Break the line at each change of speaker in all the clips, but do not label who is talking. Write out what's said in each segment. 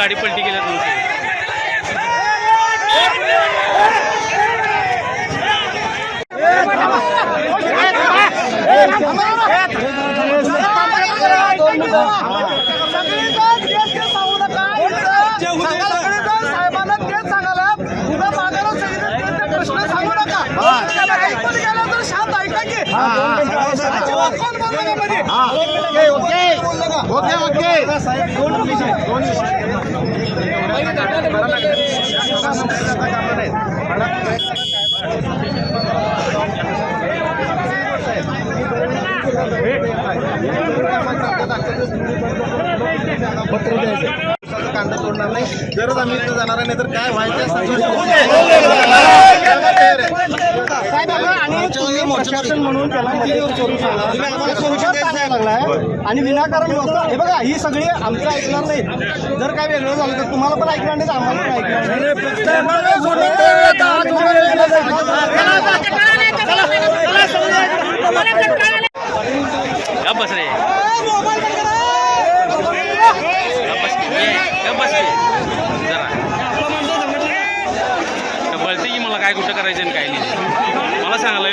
गाडी पलटी
शांत ऐका की अजिबात कोण बोललं नाही मध्ये.
Okay okay. कांदा तोडणार नाही जरच आम्ही इथं जाणार नाही तर काय व्हायचं
आणि तुम्ही प्रशासन म्हणून त्याला मदत करू सांगा. आणि विनाकारण लोक हे बघा ही सगळी आमचं ऐकणार नाही जर काय वेगळं झालं तर तुम्हाला पण ऐकणार नाही आम्हाला पण ऐकणार
का बस रे का बस ए, का बस रे जरा का बळते काय कुठं करायचं आणि काय नाही. मला सांगायला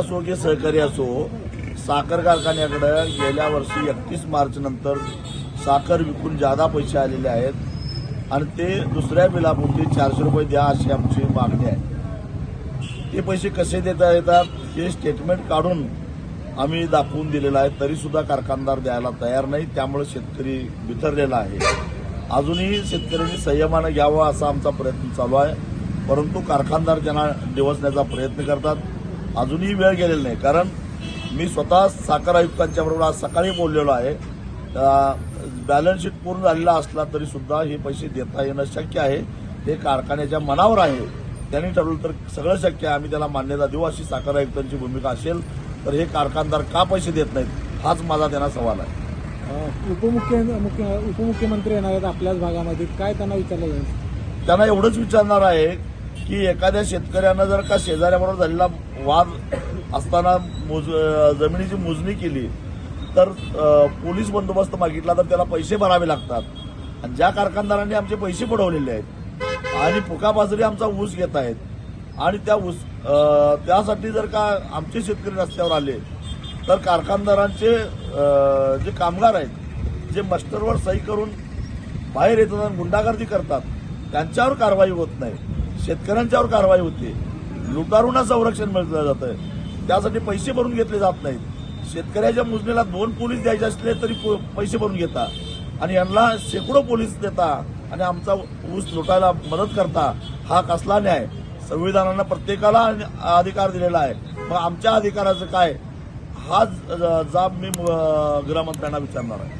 असो की सहकारी असो साखर कारखान्याकडं गेल्या वर्षी एकतीस मार्च नंतर साखर विकून जादा पैसे आलेले आहेत आणि ते दुसऱ्या बिलापोटी चारशे रुपये द्या अशी आमची मागणी आहे. ते पैसे कसे देता येतात हे स्टेटमेंट काढून आम्ही दाखवून दिलेलं आहे. तरीसुद्धा कारखानदार द्यायला तयार नाही त्यामुळे शेतकरी बिथरलेला आहे. अजूनही शेतकऱ्यांनी संयमानं घ्यावा असा आमचा प्रयत्न चालू आहे. परंतु कारखानदार त्यांना डिवसण्याचा प्रयत्न करतात. अजूनही वेळ गेलेला नाही. कारण मी स्वतः साखर आयुक्तांच्या बरोबर आज सकाळी बोललेलो आहे. बॅलन्स शीट पूर्ण झालेला असला तरी सुद्धा हे पैसे देता येणं शक्य आहे. हे कारखान्याच्या मनावर आहे. त्यांनी ठरवलं तर सगळं शक्य आहे. आम्ही त्याला मान्यता देऊ. अशी साखर आयुक्तांची भूमिका असेल तर हे कारखानदार का पैसे देत नाहीत? हाच माझा त्यांना सवाल आहे.
उपमुख्य मुख्य उपमुख्यमंत्री येणार आहेत आपल्याच भागामध्ये. काय त्यांना विचारलं जाईल
त्यांना एवढंच विचारणार आहे की एखाद्या शेतकऱ्यानं जर का शेजाऱ्याबरोबर झालेला वाद असताना मोज जमिनीची मोजणी केली तर पोलीस बंदोबस्त मागितला तर त्याला पैसे भरावे लागतात. आणि ज्या कारखानदारांनी आमचे पैसे बुडवलेले आहेत आणि फुकाबाजरी आमचा ऊस घेत आहेत आणि त्या ऊस त्यासाठी जर का आमचे शेतकरी रस्त्यावर आले तर कारखानदारांचे जे कामगार आहेत जे मस्टरवर सही करून बाहेर येतात आणि गुंडागर्दी करतात त्यांच्यावर कारवाई होत नाही. शेतकऱ्यांच्यावर कारवाई होते. लुटारूंना संरक्षण मिळलं जातं त्यासाठी पैसे भरून घेतले जात नाहीत. शेतकऱ्याच्या मोजणीला दोन पोलीस द्यायचे असले तरी पैसे भरून घेता. आणि यांना शेकडो पोलीस देता. आणि आमचा ऊस लुटायला मदत करता. हा कसला न्याय? संविधानानं प्रत्येकाला अधिकार दिलेला आहे. मग आमच्या अधिकाराचं काय? हा जाब मी गृहमंत्र्यांना विचारणार आहे.